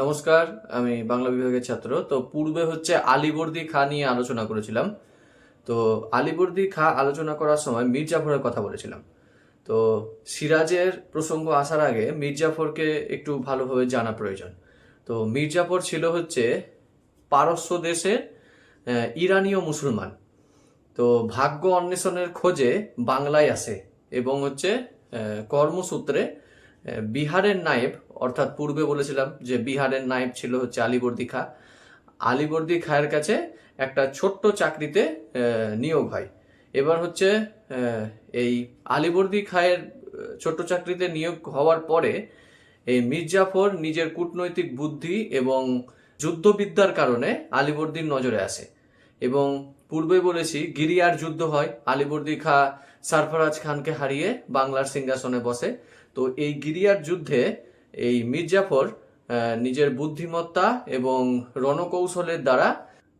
নমস্কার, আমি বাংলা বিভাগের ছাত্র। তো পূর্বে হচ্ছে আলিবর্দি খা নিয়ে আলোচনা করেছিলাম। তো আলিবর্দি খা আলোচনা করার সময় মির্জাফরের কথা বলেছিলাম। তো সিরাজের প্রসঙ্গ আসার আগে মির্জাফরকে একটু ভালোভাবে জানা প্রয়োজন। তো মির্জাফর ছিল হচ্ছে পারস্য দেশের ইরানীয় মুসলমান। তো ভাগ্য অন্বেষণের খোঁজে বাংলায় আসে এবং হচ্ছে কর্মসূত্রে বিহারের নায়েব অর্থাৎ পূর্বে বলেছিলাম যে বিহারের নায়েব ছিল হচ্ছে আলিবর্দি খা। আলিবর্দি খায়ের কাছে একটা ছোট্ট চাকরিতে নিয়োগ হয়। এবার হচ্ছে এই আলিবর্দি খায়ের ছোট্ট চাকরিতে নিয়োগ হওয়ার পরে এই মির্জাফর নিজের কূটনৈতিক বুদ্ধি এবং যুদ্ধবিদ্যার কারণে আলিবর্দির নজরে আসে। এবং পূর্বে বলেছি, গিরিয়ার যুদ্ধ হয়, আলিবর্দি খা সারফরাজ খানকে হারিয়ে বাংলার সিংহাসনে বসে। তো এই গিরিয়ার যুদ্ধে এই মির্জাফর নিজের বুদ্ধিমত্তা এবং রণকৌশলের দ্বারা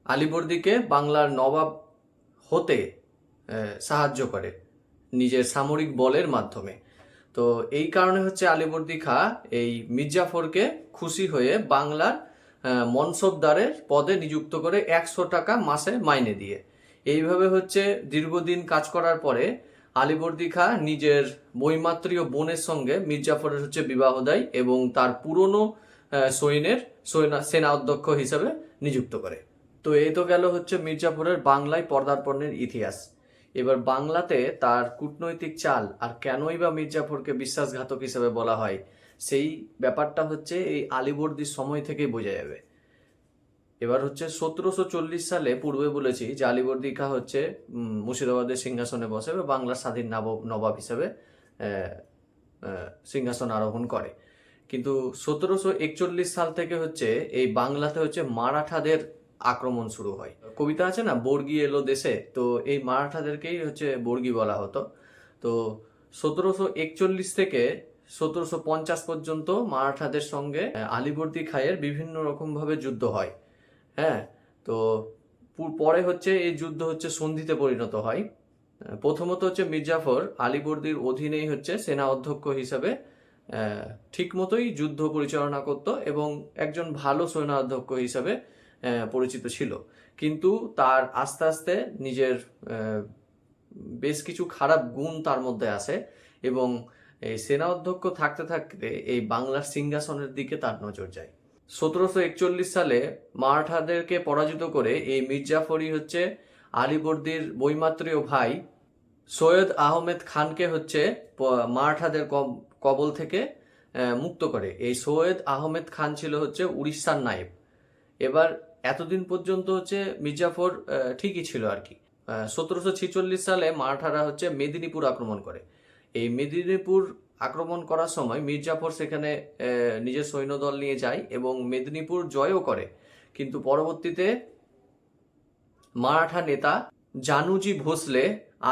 আলিবর্দিকে বাংলার নবাব হতে সাহায্য করে নিজের সামরিক বলের মাধ্যমে। তো এই কারণে হচ্ছে আলিবর্দি খা এই মির্জাফরকে খুশি হয়ে বাংলার মনসবদারের পদে নিযুক্ত করে একশো টাকা মাসে মাইনে দিয়ে। এইভাবে হচ্ছে দীর্ঘদিন কাজ করার পরে আলিবর্দি খা নিজের বৈমাত্রীয় বোনের সঙ্গে মির্জাফরের হচ্ছে বিবাহ দেয় এবং তার পুরনো সৈন্যের সৈনা অধ্যক্ষ হিসেবে নিযুক্ত করে। তো এই তো গেল হচ্ছে মির্জাফরের বাংলায় পর্দার্পণের ইতিহাস। এবার বাংলাতে তার কূটনৈতিক চাল আর কেনই বা মির্জাফরকে বিশ্বাসঘাতক হিসেবে বলা হয়, সেই ব্যাপারটা হচ্ছে এই আলিবর্দির সময় থেকেই বোঝা যাবে। এবার হচ্ছে সতেরোশো চল্লিশ সালে পূর্বে বলেছি যে আলিবর্দি খা হচ্ছে মুর্শিদাবাদের সিংহাসনে বসে এবং বাংলার স্বাধীন নবাব নবাব হিসেবে সিংহাসন আরোহণ করে। কিন্তু সতেরোশো একচল্লিশ সাল থেকে হচ্ছে এই বাংলাতে হচ্ছে মারাঠাদের আক্রমণ শুরু হয়। কবিতা আছে না? বর্গি এলো দেশে। তো এই মারাঠাদেরকেই হচ্ছে বর্গি বলা হতো। তো সতেরোশো একচল্লিশ থেকে সতেরোশো পঞ্চাশ পর্যন্ত মারাঠাদের সঙ্গে আলিবর্দি খায়ের বিভিন্ন রকমভাবে যুদ্ধ হয়। হ্যাঁ তো পরে হচ্ছে এই যুদ্ধ হচ্ছে সন্ধিতে পরিণত হয়। প্রথমত হচ্ছে মির্জাফর আলিবর্দির অধীনেই হচ্ছে সেনা অধ্যক্ষ হিসাবে ঠিক মতোই যুদ্ধ পরিচালনা করত এবং একজন ভালো সেনা অধ্যক্ষ হিসাবে পরিচিত ছিল। কিন্তু তার আস্তে আস্তে নিজের বেশ কিছু খারাপ গুণ তার মধ্যে আসে এবং এই সেনা অধ্যক্ষ থাকতে থাকতে এই বাংলার সিংহাসনের দিকে তার নজর যায়। সতেরোশো একচল্লিশ সালে মারাঠাদেরকে পরাজিত করে এই মির্জাফরই হচ্ছে আলিবর্দির বৈমাত্রীয় ভাই সৈয়দ আহমেদ খানকে হচ্ছে মারাঠাদের কবল থেকে মুক্ত করে। এই সৈয়দ আহমেদ খান ছিল হচ্ছে উড়িষ্যার নায়েব। এবার এতদিন পর্যন্ত হচ্ছে মির্জাফর ঠিকই ছিল আর কি। সতেরোশো সালে মারাঠারা হচ্ছে মেদিনীপুর আক্রমণ করে। এই মেদিনীপুর আক্রমণ করার সময় মির্জাফর সেখানে নিজের সৈন্যদল নিয়ে যায় এবং মেদিনীপুর জয়ও করে। কিন্তু পরবর্তীতে মারাঠা নেতা জানুজি ভোসলে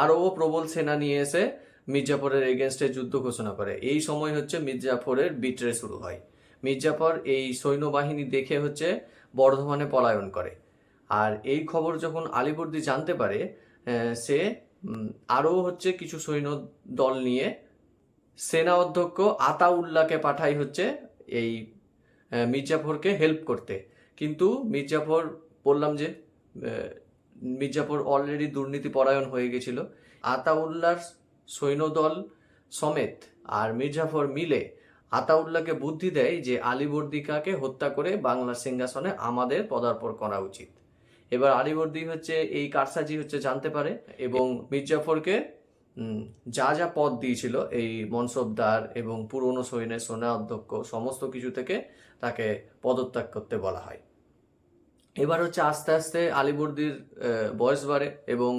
আরও প্রবল সেনা নিয়ে এসে মির্জাফরের এগেনস্টে যুদ্ধ ঘোষণা করে। এই সময় হচ্ছে মির্জাফরের বিট্রে শুরু হয়। মির্জাফর এই সৈন্যবাহিনী দেখে হচ্ছে বর্ধমানে পলায়ন করে। আর এই খবর যখন আলিবর্দি জানতে পারে সে আরও হচ্ছে কিছু সৈন্য দল নিয়ে সেনা অধ্যক্ষ আতাউল্লাহকে পাঠাই হচ্ছে এই মির্জাফরকে হেল্প করতে। কিন্তু মির্জাফর, বললাম যে মির্জাফর অলরেডি দুর্নীতি পরায়ণ হয়ে গেছিল। আতাউল্লাহর সৈন্যদল সমেত আর মির্জাফর মিলে আতাউল্লাহকে বুদ্ধি দেয় যে আলিবর্দিকাকে হত্যা করে বাংলার সিংহাসনে আমাদের পদার্পণ করা উচিত। এবার আলিবর্দি হচ্ছে, এই কারসাজি হচ্ছে জানতে পারে এবং মির্জাফরকে যা যা পদ দিয়েছিল, এই মনসবদার এবং পুরনো সৈন্যের সোনা অধ্যক্ষ, সমস্ত কিছু থেকে তাকে পদত্যাগ করতে বলা হয়। এবার হচ্ছে আস্তে আস্তে আলিবর্দির বয়স বাড়ে এবং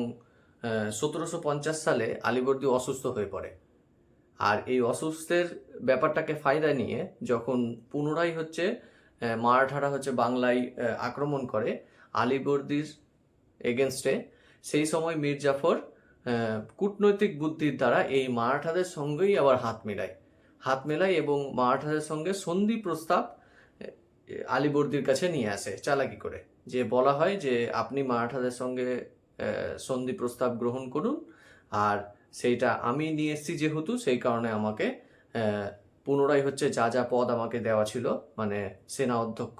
সতেরোশো পঞ্চাশ সালে আলিবর্দি অসুস্থ হয়ে পড়ে। আর এই অসুস্থের ব্যাপারটাকে ফায়দা নিয়ে যখন পুনরায় হচ্ছে মারাঠারা হচ্ছে বাংলায় আক্রমণ করে আলিবর্দির এগেনস্টে, সেই সময় মীর জাফর কূটনৈতিক বুদ্ধির দ্বারা এই মারাঠাদের সঙ্গেই আবার হাত মেলায়। হাত মেলায় এবং মারাঠাদের সঙ্গে সন্ধি প্রস্তাব আলিবর্দির কাছে নিয়ে আসে চালাকি করে। যে বলা হয় যে আপনি মারাঠাদের সঙ্গে সন্ধি প্রস্তাব গ্রহণ করুন আর সেইটা আমি নিয়ে এসেছি যেহেতু সেই কারণে আমাকে পুনরায় হচ্ছে যা যা পদ আমাকে দেওয়া ছিল মানে সেনা অধ্যক্ষ,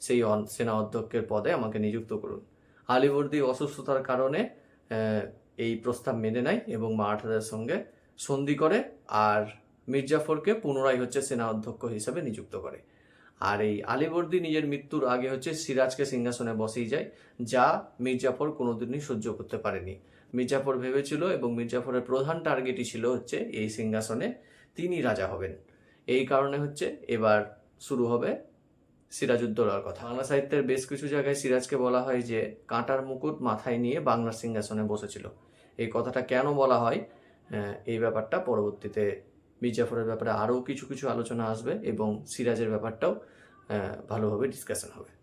সেই সেনা অধ্যক্ষের পদে আমাকে নিযুক্ত করুন। আলিবর্দি অসুস্থতার কারণে এই প্রস্তাব মেনে নেয় এবং মারাঠাদের সঙ্গে সন্ধি করে আর মির্জাফরকে পুনরায় হচ্ছে সেনা অধ্যক্ষ হিসেবে নিযুক্ত করে। আর এই আলিবর্দি নিজের মৃত্যুর আগে হচ্ছে সিরাজকে সিংহাসনে বসেই যায়, যা মির্জাফর কোনোদিনই সহ্য করতে পারেনি। মির্জাফর ভেবেছিল এবং মির্জাফরের প্রধান টার্গেটই ছিল হচ্ছে এই সিংহাসনে তিনি রাজা হবেন। এই কারণে হচ্ছে এবার শুরু হবে সিরাজউদ্দৌলার কথা। বাংলা সাহিত্যের বেশ কিছু জায়গায় সিরাজকে বলা হয় যে, কাঁটার মুকুট মাথায় নিয়ে বাংলার সিংহাসনে বসেছিল। এই কথাটা কেন বলা হয়? এই ব্যাপারটা পরবর্তীতে মির্জাফরের ব্যাপারে আরও কিছু কিছু আলোচনা আসবে এবং সিরাজের ব্যাপারটাও ভালোভাবে ডিসকাশন হবে।